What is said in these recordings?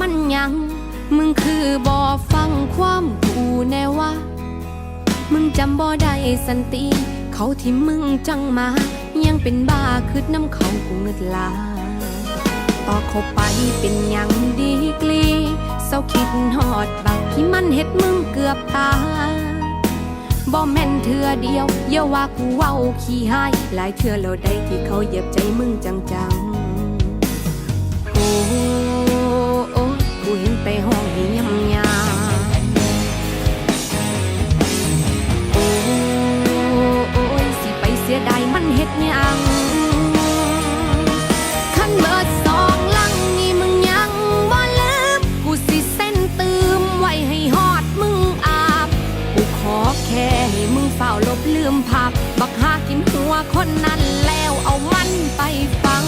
มันยัง มึงคือบ่ฟังความกูแน่ว่ามึงจำบ่ได้สันติ เขาที่มึงจังมา ยังเป็นบ้าคืดน้ำเขากูเงึดลา ต่อเขาไปเป็นยังดีกลีเศร้าคิดหอดบักที่มันเฮ็ดมึงเกือบตายบ่แม่นเทือเดียวอย่าว่ากูเว้าขี้หายหลายเทือแล้วได้ที่เขาเหยียบใจมึงจังๆโวคนนั้นแล้วเอามันไปฟัง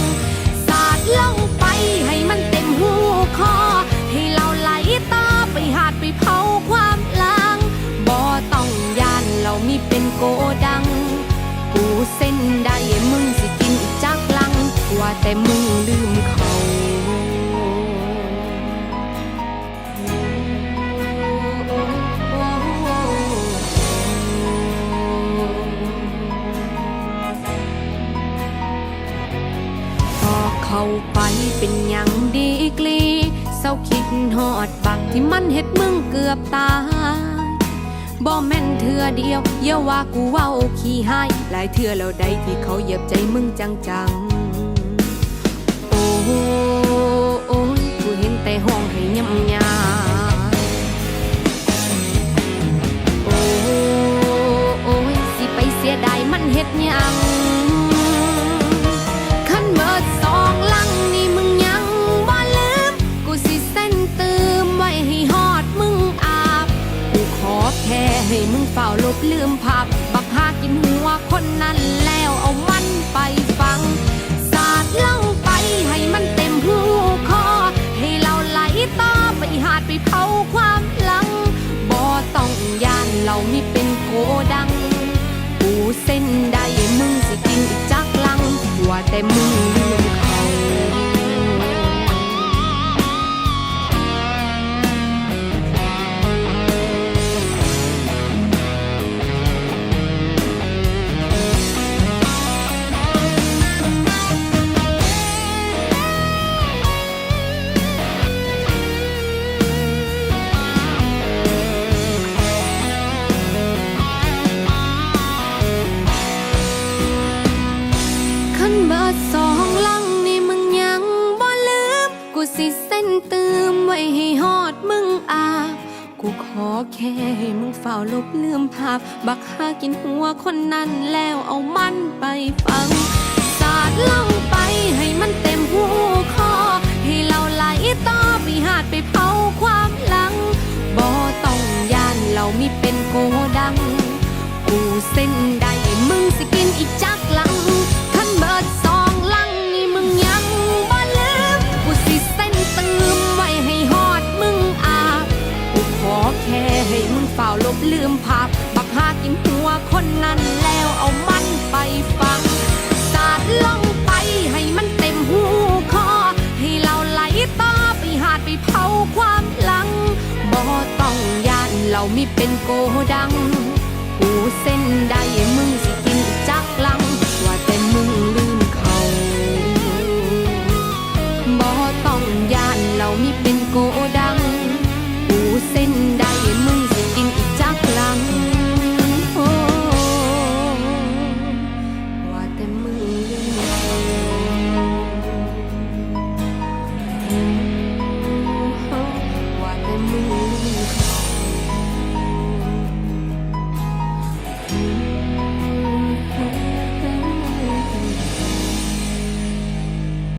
สาดลงไปให้มันเต็มหูคอ ให้เราไหลต่อไปหาดไปเผาความลังบ่ต้องยานเรามีเป็นโกดัง กูเส้นได้มึงสิกินอีกจักลัง ว่าแต่มึงลืมเขา ไปเป็นหยังดีกลีเศร้าคิดหอดบักที่มันเฮ็ดมึงเกือบตายบ่แม่นเทื่อเดียวอย่าว่ากูเว้าขี้หายหลายเทื่อแล้วได้ที่เขาเหยียบใจมึงจังๆ โอ้โอ้กูเห็นแต่ห้องให้ยำย นั้นแล้วเอามันไปฟัง สาดเลงไปให้มันเต็มหูคอ ให้เราไหลต่อไปหาดไปเผาความหลัง บ่ต้องยานเรามีเป็นโกดัง กูเส้นใดมึงสิกินอีกจักลัง ว่าแต่มึง ไว้ให้ฮอดมึงอาบกูขอแค่ให้มึงเฝ้าลบลืมภาพ บักหากินหัวคนนั้นแล้วเอามันไปฟัง สาดลงไปให้มันเต็มหูคอ ให้เราไหลต่อไปหาดไปเผาความหลังบ่ต้องยานเรามีเป็นโกดัง กูเส้น ให้มึงเฝ้าลบลืมภาพบักหากินหัวคนนั้นแล้วเอามันไปฟัง สาดลงไปให้มันเต็มหูคอ ให้เราไหลต่อไปหาดไปเผาความหลังบ่ต้องยานเรามีเป็นโกดัง กูเส้นได้มึง